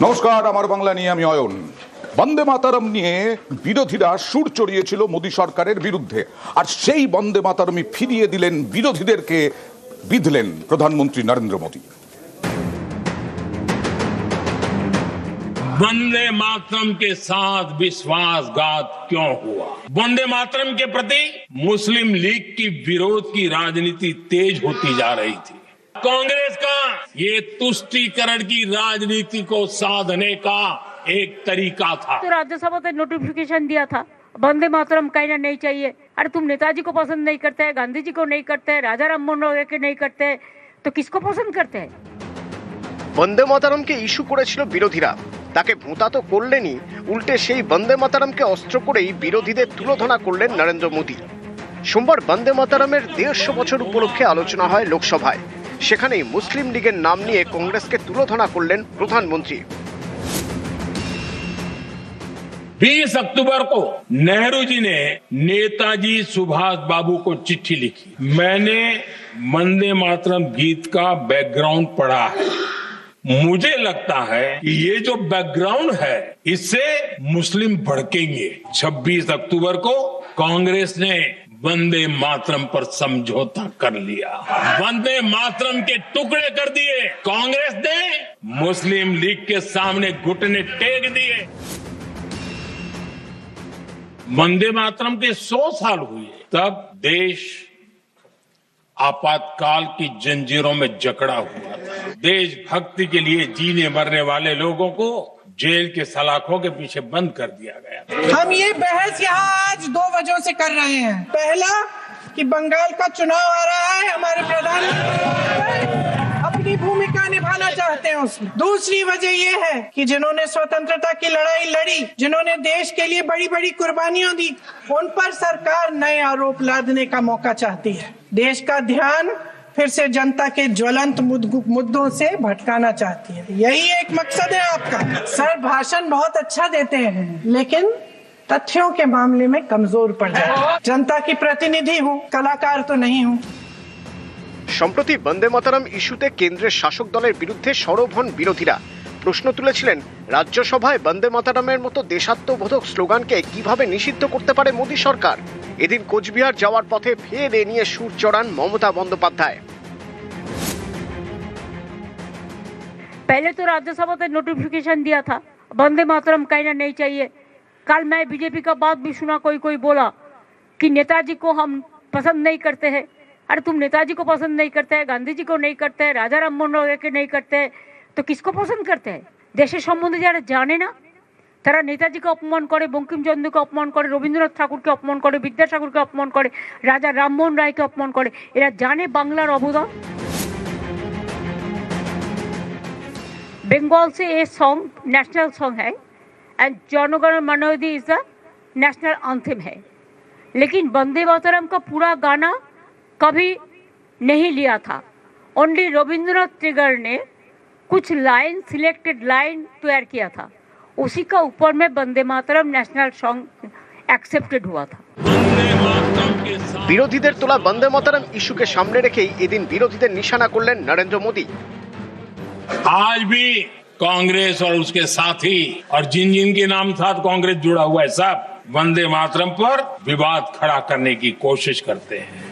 নমস্কার আমার বাংলা নিয়ে আমি অয়ন বন্দে মাতারম নিয়ে বিরোধীরা সুর চড়িয়েছিল মোদী সরকারের বিরুদ্ধে আর সেই বন্দে মাতারমই ফিরিয়ে দিলেন বিরোধীদেরকে বিধলেন প্রধানমন্ত্রী নরেন্দ্র মোদী वंदे मातरम के साथ विश्वासघात क्यों हुआ वंदे मातरम के प्रति मुस्लिम लीग की विरोध की राजनीति तेज होती जा रही थी कांग्रेस का ये तुष्टीकरण की राजनीति को साधने का एक तरीका था तो राज्यसभा ने नोटिफिकेशन दिया था वंदे मातरम कहना नहीं चाहिए अरे तुम नेताजी को पसंद नहीं करते हैं गांधी जी को नहीं करते हैं राजा राम मोहन राय के नहीं करते हैं तो किसको पसंद करते हैं বন্দে মাতারমকে ইস্যু করেছিল বিরোধীরা তাকে ভোঁতা তো করলেনই উল্টে সেই বন্দে মাতারমকে অস্ত্র করেই বিরোধীদের তুলোধনা করলেন নরেন্দ্র মোদী সোমবার বন্দে মাতারমের দেড়শো বছর উপলক্ষে আলোচনা হয় লোকসভায় সেখানেই মুসলিম লীগের নাম নিয়ে কংগ্রেসকে তুলোধনা করলেন প্রধানমন্ত্রী 20 अक्टूबर को नेहरू जी ने नेताजी सुभाष बाबू को चिट्ठी लिखी मैंने वंदे मातरम गीत का बैकग्राउंड पढ़ा है मुझे लगता है कि ये जो बैकग्राउंड है इससे मुस्लिम भड़केंगे 26 अक्टूबर को कांग्रेस ने वंदे मातरम पर समझौता कर लिया। वंदे मातरम के टुकड़े कर दिए। कांग्रेस ने मुस्लिम लीग के सामने घुटने टेक दिए। वंदे मातरम के सौ साल हुए। तब देश आपातकाल की जंजीरों में जकड़ा हुआ था। देशभक्ति के लिए जीने मरने वाले लोगों को जेल के सलाखों के पीछे बंद कर दिया गया हम ये बहस यहाँ आज दो वजहों से कर रहे हैं। पहला, कि बंगाल का चुनाव आ रहा है, हमारे प्रधानमंत्री अपनी भूमिका निभाना चाहते हैं उसमें। दूसरी वजह ये है कि जिन्होंने स्वतंत्रता की लड़ाई लड़ी, जिन्होंने देश के लिए बड़ी बड़ी कुर्बानियाँ दी, उन पर सरकार नए आरोप लादने का मौका चाहती है। देश का ध्यान फिर से जनता के ज्वलंत मुद्द- मुद्दों से भटकाना चाहती है यही एक मकसद है आपका सर भाषण बहुत अच्छा देते हैं लेकिन तथ्यों के मामले में कमजोर पड़ जाए जनता की प्रतिनिधि हूँ कलाकार तो नहीं हूँ সম্প্রতি বন্দে মাতারম ইস্যুতে কেন্দ্রের শাসক দলের বিরুদ্ধে সরব হন বিরোধীরা প্রশ্ন তুলেছিলেন রাজ্যসভায় বন্দে মাতারমের মতো দেশাত্মবোধক স্লোগানকে কিভাবে নিষিদ্ধ করতে পারে মোদী সরকার এদিন কোচবিহার যাওয়ার পথে ফের এ নিয়ে সুর চড়ান মমতা বন্দ্যোপাধ্যায় पहले तो राज्यसभा ने नोटिफिकेशन दिया था वंदे मातरम कहना नहीं चाहिए कल मैं बीजेपी का बात भी सुना कोई कोई बोला कि नेताजी को हम पसंद नहीं करते हैं अरे तुम नेताजी को पसंद नहीं करते हैं गांधी जी को नहीं करते हैं राजा राम मोहन राय के नहीं करते हैं তো কিসকো পছন্দ করতে হয় দেশের সম্বন্ধে যারা জানে না তারা নেতাজিকে অপমান করে বঙ্কিমচন্দ্রকে অপমান করে রবীন্দ্রনাথ ঠাকুরকে অপমান করে বিদ্যাসাগরকে অপমান করে রাজা রামমোহন রায়কে অপমান করে এরা জানে বাংলার অবদান बंगाल से ये सॉन्ग नेशनल सॉन्ग है and Jana Gana मनोदी is the national anthem है लेकिन वंदे मातरम का पूरा गाना कभी नहीं लिया था ओनली रविंद्रनाथ टिगर ने कुछ लाइन सिलेक्टेड लाइन तैयार किया था उसी का ऊपर में Vande Mataram national song accepted हुआ था वंदे मातरम के साथ বিরোধীদের তোলা বন্দে মাতারম ইস্যুকে সামনে রেখেই এদিন বিরোধীদের নিশানা করলেন নরেন্দ্র মোদী आज भी कांग्रेस और उसके साथी और जिन जिन के नाम साथ कांग्रेस जुड़ा हुआ है सब वंदे मातरम पर विवाद खड़ा करने की कोशिश करते हैं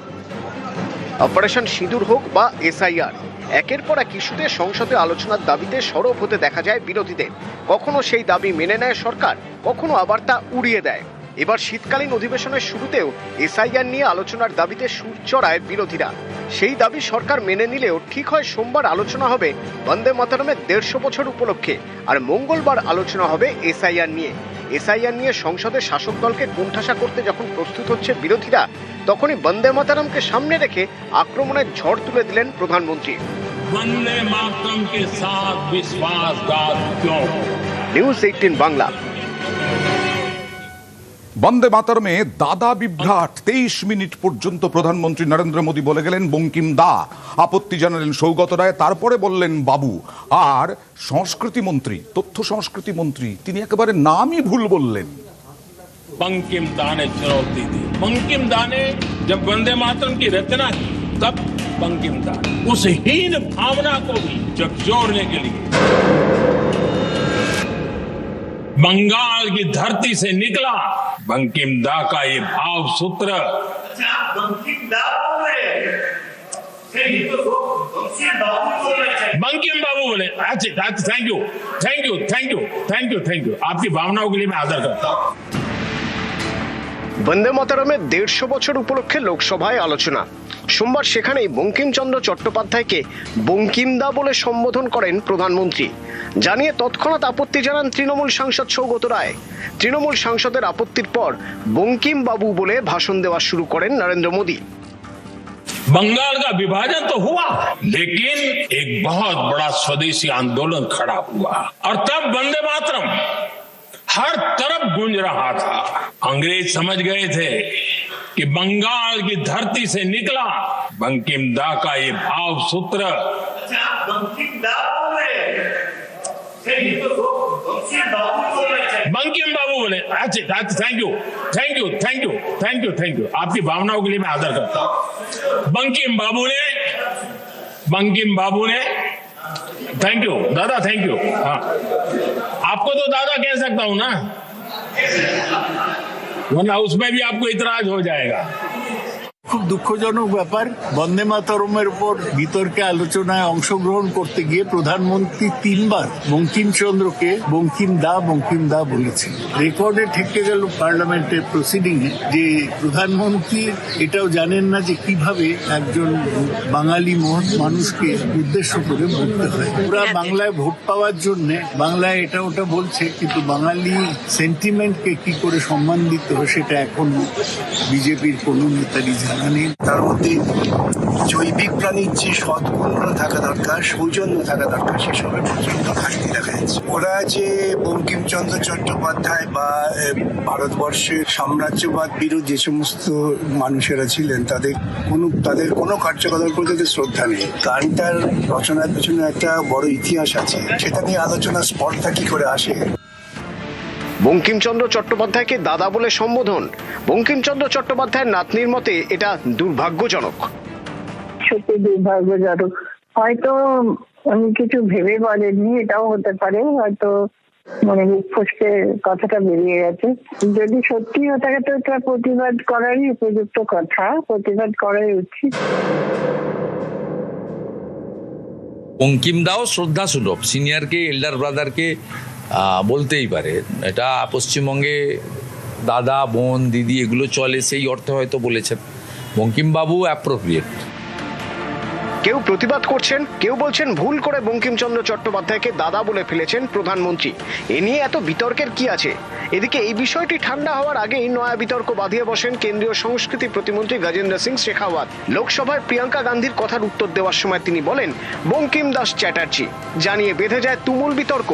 অপারেশন সিঁদুর হোক বা এসআইআর একের পর এক ইস্যুতে সংসদে আলোচনার দাবিতে সরব হতে দেখা যায় বিরোধীদের। কখনো সেই দাবি মেনে নেয় সরকার, কখনো আবার তা উড়িয়ে দেয়। এবার শীতকালীন অধিবেশনের শুরুতেও এসআইআর নিয়ে আলোচনার দাবিতে সুর চড়ায় বিরোধীরা। সেই দাবি সরকার মেনে নিলেও ঠিক হয় সোমবার আলোচনা হবে বন্দে মাতারমের দেড়শো বছর উপলক্ষে, আর মঙ্গলবার আলোচনা হবে এসআইআর নিয়ে। এসআইআর নিয়ে সংসদের শাসক দলকে কুণ্ঠাসা করতে যখন প্রস্তুত হচ্ছে বিরোধীরা তখনই বন্দে মাতারামকে সামনে রেখে আক্রমণের ঝড় তুলে দিলেন প্রধানমন্ত্রী। News eighteen Bangla. বন্দে মাতরমে দাদা বিভ্রাট তেইশ মিনিট পর্যন্ত প্রধানমন্ত্রী নরেন্দ্র মোদী বলে গেলেন বঙ্কিম দা আপত্তি জানালেন সৌগত রায় তারপরে বললেন বাবু আর সংস্কৃতি মন্ত্রী তথ্য সংস্কৃতি মন্ত্রী তিনি একেবারে নামই ভুল বললেন बंकिम दा ने चुनौती दी बंकिम दा ने जब वंदे मातरम की रचना की तब बंकिम दा ने उस हीन भावना को भी जगजोड़ने के लिए बंगाल की धरती से निकला बंकिम दा का ये भाव सूत्र बंकिम बाबू बोले अच्छा thank you thank you thank you thank you thank you आपकी भावनाओं के लिए मैं आदर करता हूँ বন্দে মাতারমের দেড়শো বছর উপলক্ষে লোকসভায় আলোচনা সোমবার সেখানেই বঙ্কিমচন্দ্র চট্টোপাধ্যায়কে বঙ্কিমদা বলে সম্বোধন করেন প্রধানমন্ত্রী জানিয়ে তৎক্ষণাৎ আপত্তি জানান তৃণমূল সাংসদ সৌগত রায় তৃণমূল সাংসদের আপত্তির পর বঙ্কিম বাবু বলে ভাষণ দেওয়া শুরু করেন নরেন্দ্র মোদী बंगाल का विभाजन तो हुआ लेकिन एक बहुत बड़ा स्वदेशी आंदोलन खड़ा हुआ और तब वंदे मातरम हर तरफ गूंज रहा था अंग्रेज समझ गए थे कि बंगाल की धरती से निकला। बंकिम दा का ये भाव सूत्र। बंकिम बाबू बोले अच्छा thank you thank you thank you thank you thank you आपकी भावनाओं के लिए मैं आदर करता हूँ। बंकिम बाबू ने बंकिम बाबू ने थैंक यू दादा थैंक यू हाँ। आपको तो दादा कह सकता हूँ ना? वरना उसमें भी आपको इतराज हो जाएगा। খুব দুঃখজনক ব্যাপার। বন্দে মাতরমের উপর বিতর্কে আলোচনায় অংশগ্রহণ করতে গিয়ে প্রধানমন্ত্রী তিনবার বঙ্কিমচন্দ্রকে বঙ্কিম দা বঙ্কিম দা বলেছেন। রেকর্ডে ঠেকে গেল পার্লামেন্টের প্রসিডিং এ যে প্রধানমন্ত্রী এটাও জানেন না যে কীভাবে একজন বাঙালি মহৎ মানুষকে উদ্দেশ্য করে বলতে হয়। ওরা বাংলায় ভোট পাওয়ার জন্য বাংলায় এটা ওটা বলছে কিন্তু বাঙালি সেন্টিমেন্টকে কি করে সম্মান দিতে হয় সেটা এখন বিজেপির কোনো নেতারই জানা নেই তার মধ্যে জৈবিক প্রাণীর যে সদ্গুণগুলো থাকা দরকার, সৌজন্য থাকা দরকার, সেসবের প্রচণ্ড ঘাটতি দেখা যাচ্ছে। ওরা যে বঙ্কিমচন্দ্র চট্টোপাধ্যায় বা ভারতবর্ষের সাম্রাজ্যবাদ বিরোধী যে সমস্ত মানুষেরা ছিলেন, তাদের কোনো তাদের কোনো কার্যকলাপের প্রতি তাদের শ্রদ্ধা নেই। গানটার রচনার পেছনে একটা বড় ইতিহাস আছে। সেটা নিয়ে আলোচনা স্পর্ধা কি করে আসে? বঙ্কিমচন্দ্র চট্টোপাধ্যায়কে দাদা বলে সম্বোধন। বঙ্কিমচন্দ্র চট্টোপাধ্যায়ের নাতনির মতে এটা দুর্ভাগ্যজনক। সত্যি দুর্ভাগ্যজনক। হয়তো উনি কিছু ভেবে বলেননি এটাও হতে পারে হয়তো মানে ফসকে কথাটা বেরিয়ে গেছে। যদি সত্যি হয়ে থাকে তো এটা প্রতিবাদ করারই উপযুক্ত কথা প্রতিবাদ করাই উচিত। বঙ্কিম দাও শ্রদ্ধা সুলভ সিনিয়রকে এল্ডার ব্রাদারকে বলতেই পারে। এটা পশ্চিমবঙ্গে দাদা, বোন, দিদি এগুলো চলে, সেই অর্থে হয়তো বলেছেন। বঙ্কিমবাবু অ্যাপ্রোপ্রিয়েট কেউ প্রতিবাদ করছেন, কেউ বলছেন ভুল করে বঙ্কিমচন্দ্র চট্টোপাধ্যায়কে দাদা বলে ফেলেছেন প্রধানমন্ত্রী। এ নিয়ে এত বিতর্কের কি আছে? এদিকে এই বিষয়টি ঠান্ডা হওয়ার আগেই নয়া বিতর্ক বাঁধিয়ে বসেন কেন্দ্রীয় সংস্কৃতি প্রতিমন্ত্রী গজেন্দ্র সিং শেখাওয়াত। লোকসভায় প্রিয়াঙ্কা গান্ধীর কথার উত্তর দেওয়ার সময় তিনি বলেন, বঙ্কিম দাস চ্যাটার্জি। জানিয়ে বেঁধে যায় তুমুল বিতর্ক।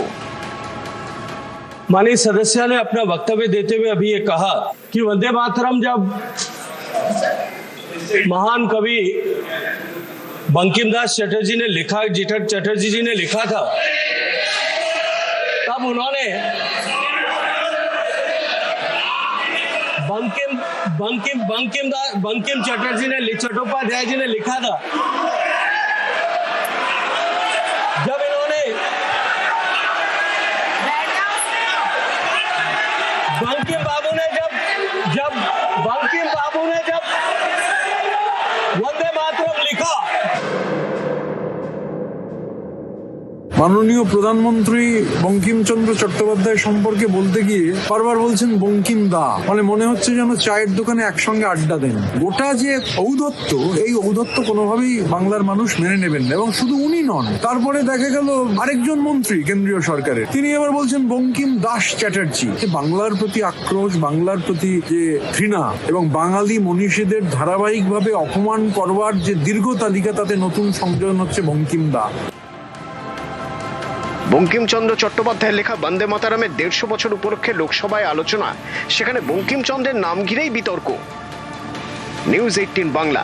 माननीय सदस्य ने अपना वक्तव्य देते हुए अभी ये कहा कि वंदे मातरम जब महान कवि बंकिम दास चटर्जी ने लिखा, जिटर चटर्जी जी ने लिखा था, तब उन्होंने बंकिम बंकिम बंकिम दास बंकिम चटर्जी ने, चट्टोपाध्याय जी ने लिखा था। মাননীয় প্রধানমন্ত্রী বঙ্কিমচন্দ্র চট্টোপাধ্যায় সম্পর্কে বলতে গিয়ে বারবার বলছেন বঙ্কিম দা। মানে মনে হচ্ছে যেন চায়ের দোকানে একসঙ্গে আড্ডা দেন। গোটা যে ঔদত্ত, এই ঔদত্ত কোনোভাবেই বাংলার মানুষ মেনে নেবেন না এবং শুধু উনি নন, তারপরে দেখা গেল আরেকজন মন্ত্রী কেন্দ্রীয় সরকারের। তিনি এবার বলছেন বঙ্কিম দাস চ্যাটার্জি। যে বাংলার প্রতি আক্রোশ, বাংলার প্রতি যে ঘৃণা এবং বাঙালি মনীষীদের ধারাবাহিকভাবে অপমান করবার যে দীর্ঘ তালিকা তাতে নতুন সংযোজন হচ্ছে বঙ্কিম দা। বঙ্কিমচন্দ্র চট্টোপাধ্যায়ের লেখা বন্দে মাতারামের দেড়শো বছর উপলক্ষে লোকসভায় আলোচনা। সেখানে বঙ্কিমচন্দ্রের নাম ঘিরেই বিতর্ক। News eighteen Bangla.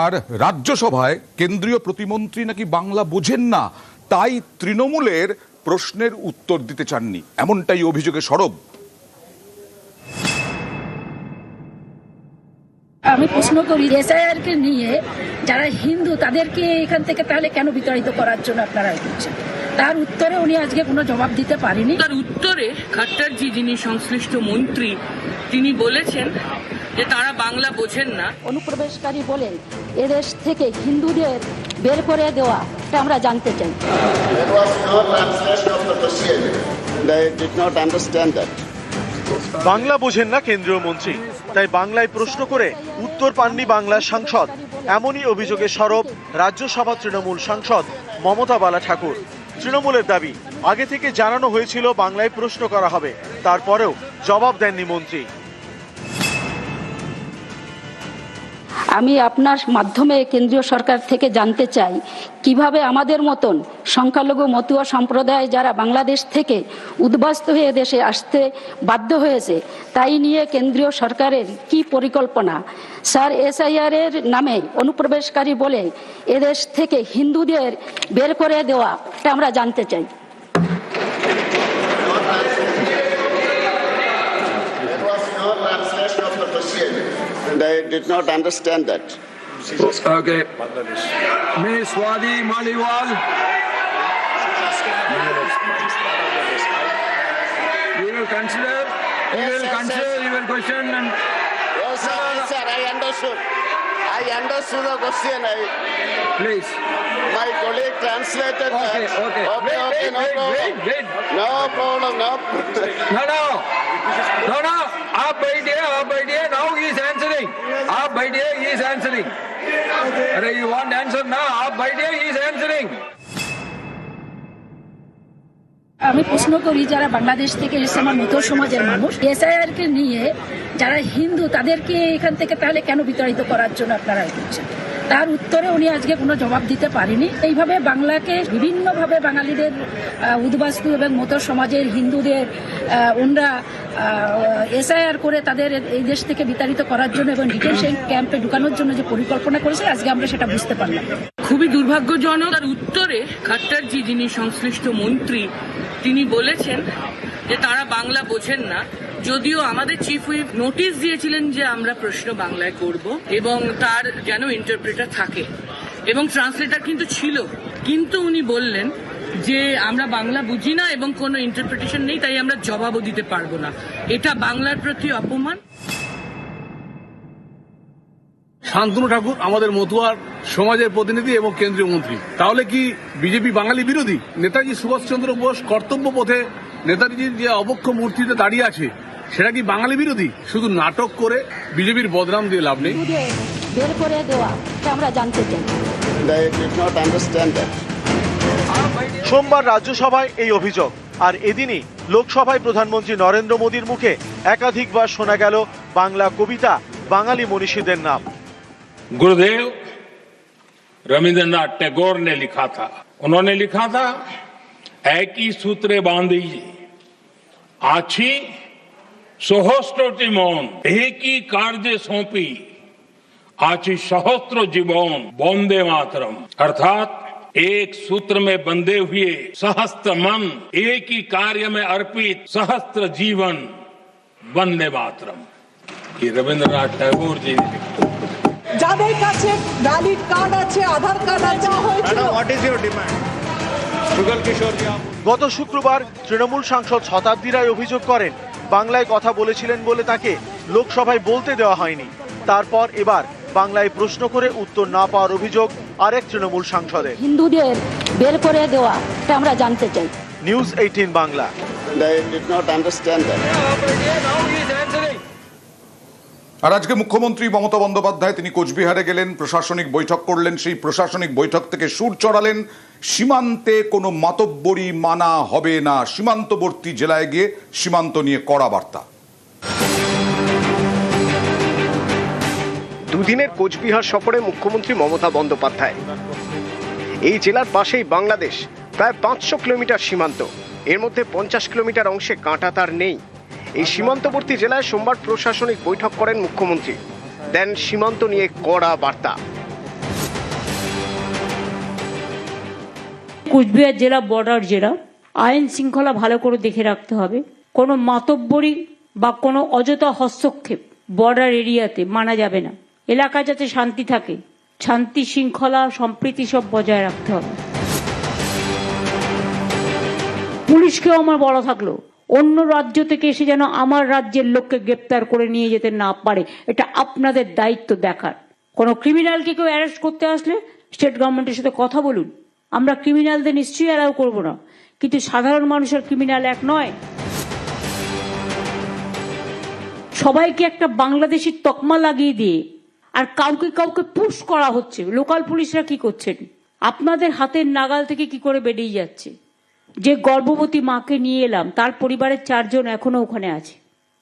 আর রাজ্যসভায় কেন্দ্রীয় প্রতিমন্ত্রী নাকি বাংলা বোঝেন না তাই তৃণমূলের প্রশ্নের উত্তর দিতে চাননি। এমনটাই অভিযোগে সরব। আমি প্রশ্ন করি এসআইআর কে নিয়ে যারা হিন্দু তাদেরকে এখান থেকে তাহলে কেন বিতাড়িত করার জন্য আপনারা এ করছেন তার উত্তরে উনি আজকে কোনো জবাব দিতে পারেনি। তার উত্তরে খাট্টারজি যিনি সংশ্লিষ্ট মন্ত্রী তিনি বলেছেন যে তারা বাংলা বোঝেন না। অনুপ্রবেশকারী বলে এদেশ থেকে হিন্দুদের বের করে দেওয়া এটা আমরা জানতে চাই. বাংলা বোঝেন না কেন্দ্রীয় মন্ত্রী তাই বাংলায় প্রশ্ন করে উত্তর পাননি বাংলার সাংসদ। এমনই অভিযোগে সরব রাজ্যসভা তৃণমূল সাংসদ মমতা বালা ঠাকুর তৃণমূলের দাবি, আগে থেকে জানানো হয়েছিল বাংলায় প্রশ্ন করা হবে, তারপরেও জবাব দেননি মন্ত্রী। আমি আপনার মাধ্যমে কেন্দ্রীয় সরকার থেকে জানতে চাই, কীভাবে আমাদের মতন সংখ্যালঘু মতুয়া সম্প্রদায় যারা বাংলাদেশ থেকে উদ্বাস্ত হয়ে দেশে আসতে বাধ্য হয়েছে, তাই নিয়ে কেন্দ্রীয় সরকারের কি পরিকল্পনা? স্যার এসআইআর এর নামে অনুপ্রবেশকারী বলে এদেশ থেকে হিন্দুদের বের করে দেওয়া এটা আমরা জানতে চাই। They did not understand that. Okay. Miss Swati Maliwal. You will consider, we will consider your question and Yes, sir, yes, sir, I understood. I understood the question. I, please. my colleague translated Okay, that. okay. Okay, Wait, okay, wait, no wait, problem. wait, wait. No problem, no. No, no. No, no. Up idea, up idea. Now he is answering. Up idea, he is answering. Are you want answer now? Up idea, he is answering. আমি প্রশ্ন করি যারা বাংলাদেশ থেকে এসে আমার মৃত সমাজের মানুষ এসআইআর কে নিয়ে যারা হিন্দু তাদেরকে এখান থেকে তাহলে কেন বিতাড়িত করার জন্য আপনারা করছেন তার উত্তরে উনি আজকে কোনো জবাব দিতে পারেনি। এইভাবে বাংলাকে বিভিন্নভাবে বাঙালিদের উদ্বাস্তু এবং মতো সমাজের হিন্দুদের ওনরা এসআইআর করে তাদের এই দেশ থেকে বিতাড়িত করার জন্য এবং ডিটেনশন ক্যাম্পে ঢুকানোর জন্য যে পরিকল্পনা করেছে, আজকে আমরা সেটা বুঝতে পারলাম। খুবই দুর্ভাগ্যজনক। তার উত্তরে খাট্টারজি, যিনি সংশ্লিষ্ট মন্ত্রী, তিনি বলেছেন যে তারা বাংলা বোঝেন না। যদিও আমাদের চিফ হুইপ নোটিশ দিয়েছিলেন যে আমরা প্রশ্ন বাংলায় করব এবং তার যেন ইন্টারপ্রেটার থাকে। এবং ট্রান্সলেটার কিন্তু ছিল। কিন্তু উনি বললেন যে আমরা বাংলা বুঝি না এবং কোনো ইন্টারপ্রিটেশন নেই, তাই আমরা জবাবও দিতে পারব না। এটা বাংলার প্রতি অপমান। শান্তনু ঠাকুর, আমাদের মতুয়ার সমাজের প্রতিনিধি এবং কেন্দ্রীয় মন্ত্রী। তাহলে কি বিজেপি বাঙালি বিরোধী? নেতাজি সুভাষচন্দ্র বোস কর্তব্য পথে নেতাজির যে অবক্ষ মূর্তিতে দাঁড়িয়ে আছে সেটা কি বাঙালি বিরোধী শুধু নাটক করে বিজেপির বদনাম দিয়ে লাভ নেই হিন্দুদের বের করে দেওয়া এটা আমরা জানতে চাই They did not understand that. সোমবার রাজ্যসভায় এই অভিযোগ আর এদিনই লোকসভায় প্রধানমন্ত্রী নরেন্দ্র মোদীর মুখে একাধিকবার শোনা গেল বাংলা কবিতা বাঙালি মনীষীদের নাম गुरुदेव रविंद्रनाथ टैगोर ने लिखा था उन्होंने लिखा था एक ही सूत्रे बांधी आछी सहस्रतिमन एक ही कार्य सौंपी। आज सहस्त्र जीवन बंदे मातरम। अर्थात एक सूत्र में बंधे हुए सहस्त्र मन एक ही कार्य में अर्पित सहस्त्र जीवन बंदे मातरम। ये रविन्द्रनाथ टैगोर जी। ने आधार कार्ड इज़ योर गत शुक्रवार तृणमूल सांसद शताब्दी राय अभिजोग करें বাংলায় কথা বলেছিলেন বলে তাকে লোকসভায় বলতে দেওয়া হয়নি। তারপর এবার বাংলায় প্রশ্ন করে উত্তর না পাওয়ার অভিযোগ আরেক তৃণমূল সাংসদের। হিন্দুদের বের করে দেওয়া এটা আমরা জানতে চাই। News eighteen Bangla. আর আজকে মুখ্যমন্ত্রী মমতা বন্দ্যোপাধ্যায় তিনি কোচবিহারে গেলেন, প্রশাসনিক বৈঠক করলেন, সেই প্রশাসনিক বৈঠক থেকে সুর চড়ালেন, সীমান্তে কোনো মাতব্বরি মানা হবে না। সীমান্তবর্তী জেলায় গিয়ে সীমান্ত নিয়ে কড়া বার্তা। দুদিনের কোচবিহার সফরে মুখ্যমন্ত্রী মমতা বন্দ্যোপাধ্যায়। এই জেলার পাশেই বাংলাদেশ, প্রায় পাঁচশো কিলোমিটার সীমান্ত। এর মধ্যে পঞ্চাশ কিলোমিটার অংশে কাঁটা তার নেই। এই সীমান্তবর্তী জেলায় সোমবার প্রশাসনিক বৈঠক করেন মুখ্যমন্ত্রী। দেন সীমান্ত নিয়ে কড়া বার্তা। কুচবিহার জেলা বর্ডার জেলা, আইন শৃঙ্খলা ভালো করে দেখে রাখতে হবে। কোনো মাতব্বরি বা কোনো অযথা হস্তক্ষেপ বর্ডার এরিয়াতে মানা যাবে না। এলাকা যাতে শান্তি থাকে, শান্তি শৃঙ্খলা সম্প্রীতি সব বজায় রাখতে হবে। পুলিশকেও আমার বড় থাকল অন্য রাজ্য থেকে এসে যেন আমার রাজ্যের লোককে গ্রেপ্তার করে নিয়ে যেতে না পারে, এটা আপনাদের দায়িত্ব দেখার। কোনো ক্রিমিনালকে কেউ অ্যারেস্ট করতে আসলে স্টেট গভর্নমেন্টের সাথে কথা বলুন। আমরা ক্রিমিনালদের নিশ্চয়ই অ্যালাউ করব না। কিন্তু সাধারণ মানুষের ক্রিমিনাল এক নয়। সবাইকে একটা বাংলাদেশি তকমা লাগিয়ে দিয়ে আর কাউকে কাউকে পুশ করা হচ্ছে। লোকাল পুলিশরা কি করছেন? আপনাদের হাতের নাগাল থেকে কি করে বেরিয়ে যাচ্ছে? যে গর্ভবতী মাকে নিয়ে এলাম, তার পরিবারের চারজন এখনও ওখানে আছে।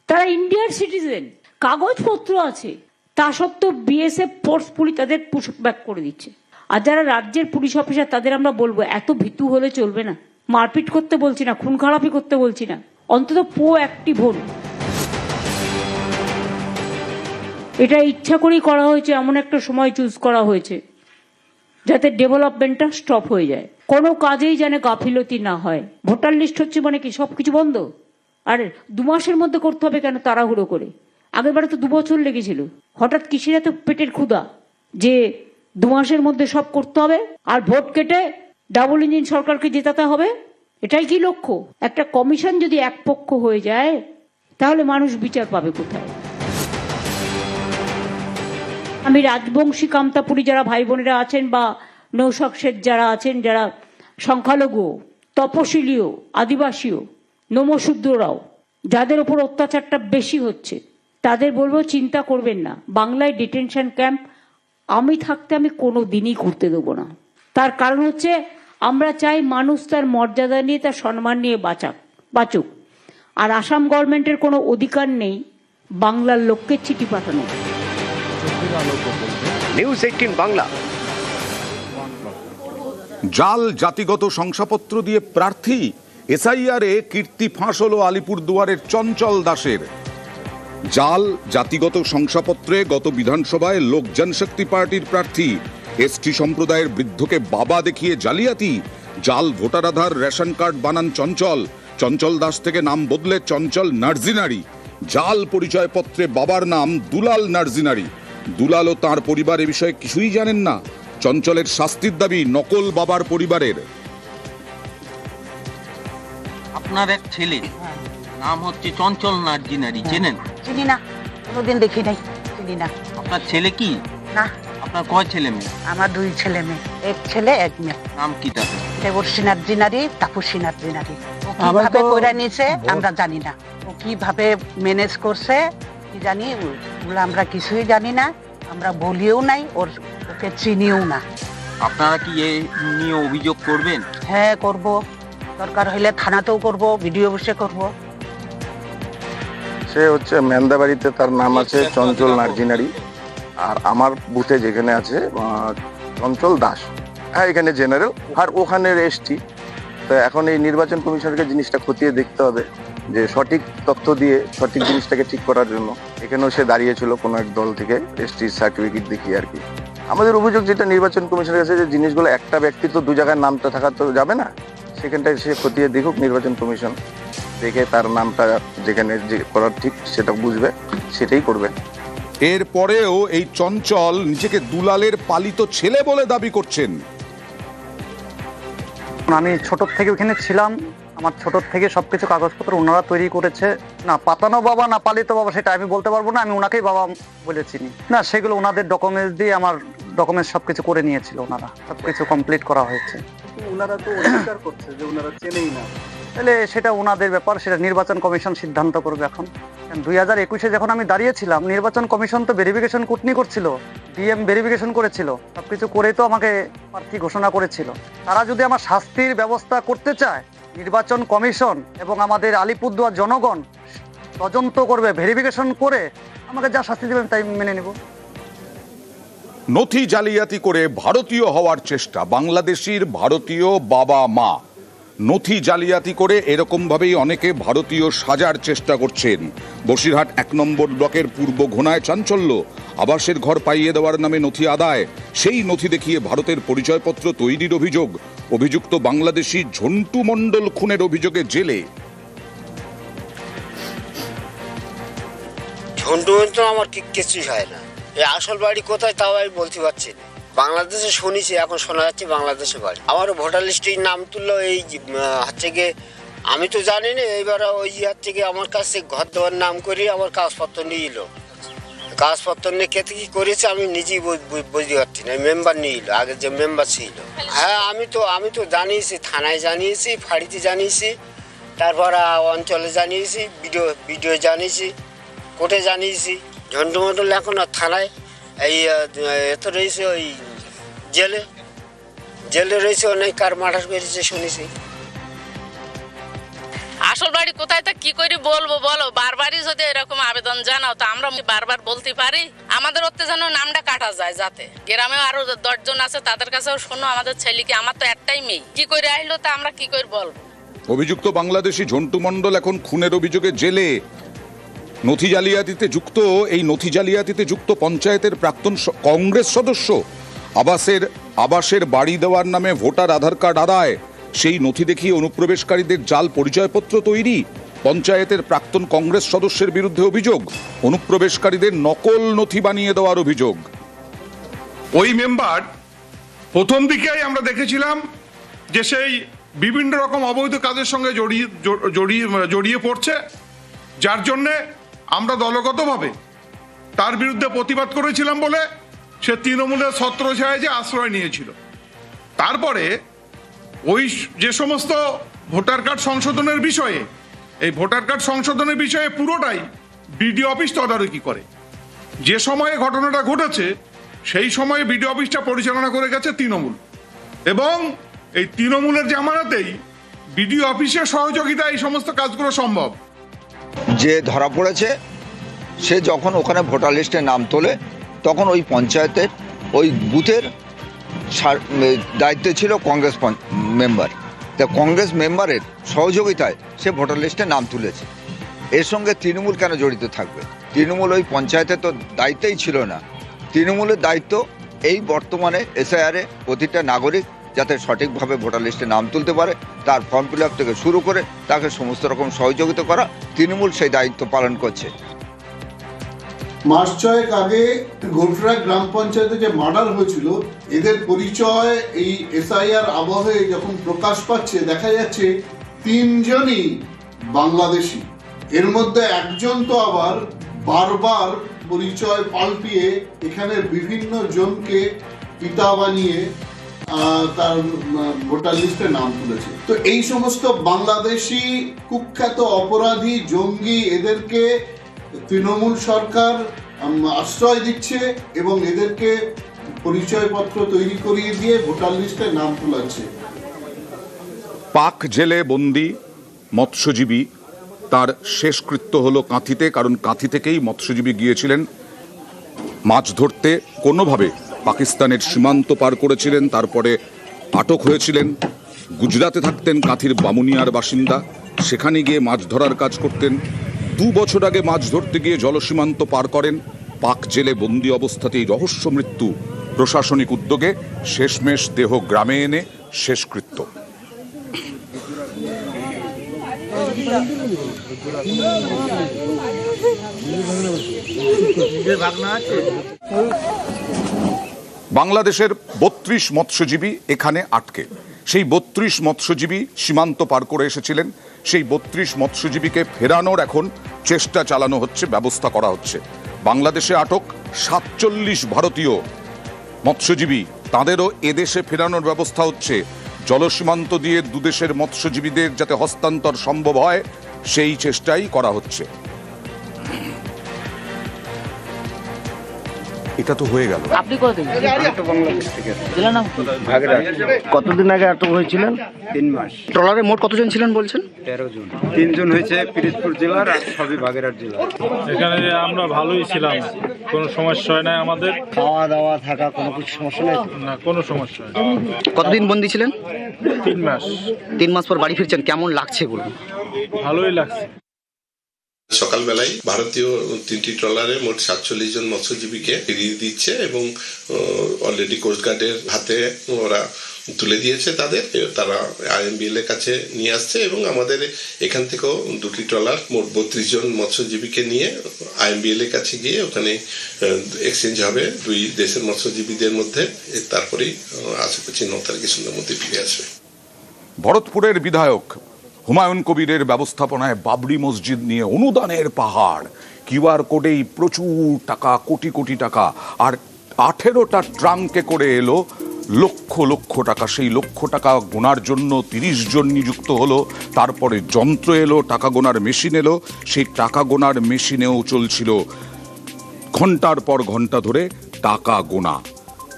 তারা ইন্ডিয়ার সিটিজেন, কাগজপত্র আছে। তা সত্ত্বেও বিএসএফ ফোর্স পুলিশ তাদের পুশ, ব্যাক করে দিচ্ছে। আর যারা রাজ্যের পুলিশ অফিসার, তাদের আমরা বলব, এত ভীতু হলে চলবে না। মারপিট করতে বলছি না, খুন খারাপি করতে বলছি না। অন্তত পো অ্যাক্টিভ হন। এটা ইচ্ছা করেই করা হয়েছে, এমন একটা সময় চুজ করা হয়েছে। যাতে ডেভেলপমেন্টটা স্টপ হয়ে যায়। কোনো কাজেই যেন গাফিলতি না হয়। ভোটার লিস্ট হচ্ছে মানে কি সব কিছু বন্ধ? আর দু মাসের মধ্যে করতে হবে কেন তাড়াহুড়ো করে? আগেরবারে তো দু বছর লেগেছিল। হঠাৎ কিসের এত পেটের ক্ষুধা যে দু মাসের মধ্যে সব করতে হবে আর ভোট কেটে ডাবল ইঞ্জিন সরকারকে জেতাতে হবে? এটাই কি লক্ষ্য? একটা কমিশন যদি একপক্ষ হয়ে যায়, তাহলে মানুষ বিচার পাবে কোথায়? আমি রাজবংশী কামতাপুরী যারা ভাই বোনেরা আছেন বা নৌশক শেঠ যারা আছেন, যারা সংখ্যালঘু, তপশিলীয়, আদিবাসীও, নমশূদ্ররাও, যাদের ওপর অত্যাচারটা বেশি হচ্ছে, তাদের বলব চিন্তা করবেন না। বাংলায় ডিটেনশন ক্যাম্প আমি থাকতে আমি কোনো দিনই করতে দেবো না। তার কারণ হচ্ছে আমরা চাই মানুষ তার মর্যাদা নিয়ে, তার সম্মান নিয়ে বাঁচাক, বাঁচুক। আর আসাম গভর্নমেন্টের কোনো অধিকার নেই বাংলার লোককে চিঠি পাঠানো নিউজ এইটিন বাংলা জাল জাতিগত শংসাপত্র দিয়ে প্রার্থী, এসআইআরে কীর্তি ফাঁস হলো আলিপুরদুয়ারের চঞ্চল দাসের। জাল জাতিগত শংসাপত্রে গত বিধানসভায় লোক জনশক্তি পার্টির প্রার্থী, এসটি সম্প্রদায়ের বৃদ্ধকে বাবা দেখিয়ে জালিয়াতি, জাল ভোটার আধার, রেশন কার্ড বানান চঞ্চল চঞ্চল দাস থেকে নাম বদলে চঞ্চল নার্জিনারি, জাল পরিচয়পত্রে বাবার নাম দুলাল নার্জিনারি দুলাল ও তাঁর পরিবার এ বিষয়ে কিছুই জানেন না। চঞ্চলের শাস্তির দাবি নকল বাবার পরিবারের। আপনার এক ছেলে নাম হচ্ছে চঞ্চল নার্জিনারি চেনেন? চিনি না কোনোদিন দেখি নাই চিনি না। আপনার ছেলে কি? না। আপনার কয় ছেলে মেয়ে? আমার দুই ছেলে মেয়ে এক ছেলে এক মেয়ে। নাম কি তাদের ও কীভাবে তো- করে নিছে আমরা জানি না। ও কীভাবে ম্যানেজ করছে কি জানি ওগুলো আমরা কিছুই জানি না আমরা বলিও নাই ওর ওকে চিনিও না আপনারা কি এ নিয়ে অভিযোগ করবেন হ্যাঁ করব দরকার হইলে থানাতেও করব ভিডিও অফিসে করব সে হচ্ছে মেন্দাবাড়িতে তার নাম আছে চঞ্চল নার্জিনারি আর আমার বুথে যেখানে আছে আহ, চঞ্চল দাস হ্যাঁ এখানে জেনারেল আর ওখানে এসটি তো এখন এই নির্বাচন কমিশনকে জিনিসটা খতিয়ে দেখতে হবে যে সঠিক তথ্য দিয়ে সঠিক জিনিসটাকে ঠিক করার জন্য। এখানেও সে দাঁড়িয়েছিল কোনো এক দল থেকে, এসটি সার্টিফিকেট দেখিয়ে আর কি। আমাদের অভিযোগ যেটা নির্বাচন কমিশনের কাছে যে জিনিসগুলো একটা ব্যক্তি তো দু জায়গায় নামটা থাকা তো যাবে না, সেখানটায় সে খতিয়ে দেখুক নির্বাচন কমিশন। দেখে তার নামটা যেখানে যে করার ঠিক সেটা বুঝবে, সেটাই করবে। এরপরেও এই চঞ্চল নিজেকে দুলালের পালিত ছেলে বলে দাবি করছেন। আমি ছোট থেকে ওখানে ছিলাম। আমার ছোট থেকে সব কিছু কাগজপত্র ওনারা তৈরি করেছে। না, পাতানো বাবা, না পালিত বাবা, সেটা আমি বলতে পারব না, আমি ওনাকেই বাবা বলে চিনি। না, সেগুলো ওনাদের ডকুমেন্টস দিয়ে আমার ডকুমেন্টস সব কিছু করে নিয়েছিল ওনারা। সব কিছু কমপ্লিট করা হয়েছে। ওনারা তো অস্বীকার করছে যে ওনারা চেনেই না। তাহলে সেটা ওনাদের ব্যাপার, সেটা নির্বাচন কমিশন সিদ্ধান্ত করবে এখন। দুই হাজার একুশে যখন আমি দাঁড়িয়েছিলাম, নির্বাচন কমিশন তো ভেরিফিকেশন কুটনি করছিল, ডিএম ভেরিফিকেশন করেছিল, সবকিছু করে তো আমাকে প্রার্থী ঘোষণা করেছিল। তারা যদি আমার শাস্তির ব্যবস্থা করতে চায়, নির্বাচন কমিশন এবং আমাদের আলিপুরদুয়ার জনগণ তদন্ত করবে ভেরিফিকেশন করে, আমাকে যা শাস্তি দেবেন তাই মেনে নেব। নথি জালিয়াতি করে ভারতীয় হওয়ার চেষ্টা, বাংলাদেশির ভারতীয় বাবা মা নথি জালিয়াতি করে এরকমভাবেই অনেকে ভারতীয় সাজার চেষ্টা করছেন। বসিরহাট এক নম্বর ব্লকের পূর্ব ঘোনায় চাঞ্চল্য। আবাসের ঘর পাইয়ে দেওয়ার নামে নথি আদায়। সেই নথি দেখিয়ে ভারতের পরিচয়পত্র তৈরির অভিযোগ। অভিযুক্ত বাংলাদেশি ঝন্টু মণ্ডল খুনের অভিযোগে জেলে। ঝন্টু তো আমার কিছুই হয় না। এই আসল বাড়ি কোথায় তাও আমি বলতে পারছি না। বাংলাদেশে শুনেছি, এখন শোনা যাচ্ছে বাংলাদেশে বাড়ি আমারও ভোটার লিস্টে নাম তুললো এই হচ্ছে গিয়ে, আমি তো জানি না এইবার ওই হচ্ছে গিয়ে আমার কাছে ঘর দেওয়ার নাম করে আমার কাগজপত্র নিয়ে এলো। কাগজপত্র নিয়ে কেতে কি করেছে আমি নিজেই বুঝতে পারছি না মেম্বার নিয়ে এলো, আগে যে মেম্বার ছিল। হ্যাঁ আমি তো আমি তো জানিয়েছি, থানায় জানিয়েছি, ফাঁড়িতে জানিয়েছি, তারপর অঞ্চলে জানিয়েছি, ভিডিও ভিডিও জানিয়েছি, কোর্টে জানিয়েছি ঝন্টু মন্ডল এখন থানায়, এই এত রয়েছে ওই জেলে জেলে রয়েছে অনেক কার মার্ডার করেছে শুনেছি। আসল বাড়ি কোথায় তা কি করে বলব বলো? বারবারই যদি এরকম আবেদন জানাও তা আমরা বারবার বলতে পারি? আমাদের ওতে যেন নামটা কাটা যায় যাতে। গ্রামেও আরও দশজন আছে তাদের কাছেও শোনো আমাদের ছেলেকে আমার তো একটাই মেয়ে। কি করে আসলো তা আমরা কি করে বলব? অভিযুক্ত বাংলাদেশি ঝন্টু মণ্ডল এখন খুনের অভিযোগে জেলে। নথি জালিয়াতিতে যুক্ত এই নথি জালিয়াতিতে যুক্ত পঞ্চায়েতের প্রাক্তন কংগ্রেস সদস্য আবাসের আবাসের বাড়ি দেওয়ার নামে ভোটার আধার কার্ড আদায়। সেই নথি দেখিয়ে অনুপ্রবেশকারীদের জাল পরিচয়পত্র তৈরি। পঞ্চায়েতের প্রাক্তন কংগ্রেস সদস্যের বিরুদ্ধে অভিযোগ। অনুপ্রবেশকারীদের নকল নথি বানিয়ে দেওয়ার অভিযোগ। ওই মেম্বার প্রথম দিকেই আমরা দেখেছিলাম যে সেই বিভিন্ন রকম অবৈধ কাজের সঙ্গে জড়িয়ে জড়িয়ে জড়িয়ে পড়ছে। যার জন্যে আমরা দলগতভাবে তার বিরুদ্ধে প্রতিবাদ করেছিলাম বলে সে তৃণমূলের ছত্রছায়ায় যে আশ্রয় নিয়েছিল। তারপরে ওই যে সমস্ত ভোটার কার্ড সংশোধনের বিষয়ে, এই ভোটার কার্ড সংশোধনের বিষয়ে পুরোটাই বিডিও অফিস তদারকি করে। যে সময়ে ঘটনাটা ঘটেছে, সেই সময়ে বিডিও অফিসটা পরিচালনা করে গেছে তৃণমূল। এবং এই তৃণমূলের জামানাতেই বিডিও অফিসের সহযোগিতা এই সমস্ত কাজগুলো সম্ভব। যে ধরা পড়েছে, সে যখন ওখানে ভোটার লিস্টে নাম তোলে তখন ওই পঞ্চায়েতের ওই বুথের দায়িত্বে ছিল কংগ্রেস মেম্বার। তা কংগ্রেস মেম্বারের সহযোগিতায় সে ভোটার লিস্টে নাম তুলেছে। এর সঙ্গে তৃণমূল কেন জড়িত থাকবে? তৃণমূল ওই পঞ্চায়েতে তো দায়িত্বেই ছিল না। তৃণমূলের দায়িত্ব এই বর্তমানে এসআইআরে প্রতিটা নাগরিক যাতে সঠিকভাবে ভোটার লিস্টে নাম তুলতে পারে, তার ফর্ম ফিল থেকে শুরু করে তাকে সমস্ত রকম সহযোগিতা করা তৃণমূল সেই দায়িত্ব পালন করছে। মাস ছয়েক আগে গোটরা গ্রাম পঞ্চায়েতে যে মার্ডার হয়েছিল, এদের পরিচয় এই এসআইআর আবহে যখন প্রকাশ পাচ্ছে, দেখা যাচ্ছে তিনজনই বাংলাদেশি। এর মধ্যে একজন তো আবার বারবার পরিচয় পাল্টিয়ে এখানে বিভিন্ন জনকে পিতা বানিয়ে তার ভোটার লিস্টে নাম তুলেছে। তো এই সমস্ত বাংলাদেশি কুখ্যাত অপরাধী জঙ্গি এদেরকে তৃণমূল সরকার আশ্রয় দিচ্ছে এবং এদেরকে পরিচয়পত্র তৈরি করিয়ে দিয়ে ভোটার লিস্টে নাম তোলাচ্ছে। পাক জেলে বন্দি, মৎস্যজীবী, তার শেষকৃত্য হলো কাঁথিতে, কারণ কাঁথি থেকেই মৎস্যজীবী গিয়েছিলেন। মাছ ধরতে কোনোভাবে পাকিস্তানের সীমান্ত পার করেছিলেন, তারপরে আটক হয়েছিলেন। গুজরাতে থাকতেন কাঁথির বামুনিয়ার বাসিন্দা, সেখানে গিয়ে মাছ ধরার কাজ করতেন। দু বছর আগে মাছ ধরতে গিয়ে জলসীমান্ত পার করেন। পাক জেলে বন্দি অবস্থাতেই রহস্য মৃত্যু। প্রশাসনিক উদ্যোগে শেষমেশ দেহ গ্রামে এনে শেষকৃত্য। বাংলাদেশের বত্রিশ মৎস্যজীবী এখানে আটকে। সেই বত্রিশ মৎস্যজীবী সীমান্ত পার করে এসেছিলেন। সেই বত্রিশ মৎস্যজীবীকে ফেরানোর এখন চেষ্টা চালানো হচ্ছে, ব্যবস্থা করা হচ্ছে। বাংলাদেশে আটক সাতচল্লিশ ভারতীয় মৎস্যজীবী। তাদেরও এদেশে ফেরানোর ব্যবস্থা হচ্ছে। জলসীমান্ত দিয়ে দুদেশের মৎস্যজীবীদের যাতে হস্তান্তর সম্ভব হয়, সেই চেষ্টাই করা হচ্ছে। এটা তো হয়ে গেল। আপনি কতদিন? বাংলাদেশ থেকে জেলার নাম কি? কতদিন আগে আটক হয়েছিলেন? তিন মাস। ট্রলারে মোট কতজন ছিলেন বলছেন? তেরো জন। তিনজন হয়েছে পিরিজপুর জেলার আর সবই বাগেরহাট জেলার। এখানে আমরা ভালোই ছিলাম কোনো সমস্যা হয় না আমাদের? খাওয়া দাওয়া থাকা কোনো কিছু সমস্যা নেই? না কোনো সমস্যা হয় না। কতদিন বন্দি ছিলেন? তিন মাস। তিন মাস পর বাড়ি ফিরছেন কেমন লাগছে বলুন? ভালোই লাগছে। সকালবেলায় ভারতীয় তিনটি ট্রলারে মোট সাতচল্লিশ জন মৎস্যজীবীকে ফিরিয়ে দিচ্ছে এবং অলরেডি কোস্টগার্ডের হাতে ওরা তুলে দিয়েছে তাদের। তারা আইএমবিএল এর কাছে নিয়ে আসছে এবং আমাদের এখান থেকেও দুটি ট্রলার, মোট বত্রিশ জন মৎস্যজীবীকে নিয়ে আইএমবিএল এর কাছে গিয়ে ওখানে এক্সচেঞ্জ হবে। দুই দেশের মৎস্যজীবীদের মধ্যে। তারপরেই আশা করছি ন তারিখের সন্ধ্যার মধ্যে ফিরে আসবে। ভরতপুরের বিধায়ক হুমায়ুন কবিরের ব্যবস্থাপনায় বাবরি মসজিদ নিয়ে অনুদানের পাহাড়। কিউআর কোডেই প্রচুর টাকা, কোটি কোটি টাকা, আর আঠেরোটা ট্রাঙ্কে করে এলো লক্ষ লক্ষ টাকা। সেই লক্ষ টাকা গোনার জন্য তিরিশ জন নিযুক্ত হলো, তারপরে যন্ত্র এলো, টাকা গোনার মেশিন এলো। সেই টাকা গোনার মেশিনেও চলছিল ঘণ্টার পর ঘণ্টা ধরে টাকা গোনা।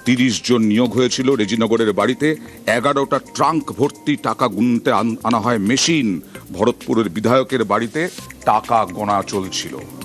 তিরিশ জন নিয়োগ হয়েছিল। রেজিনগরের বাড়িতে এগারোটা ট্রাঙ্ক ভর্তি টাকা গুনতে আন- হয় মেশিন। ভরতপুরের বিধায়কের বাড়িতে টাকা গোনা চলছিল।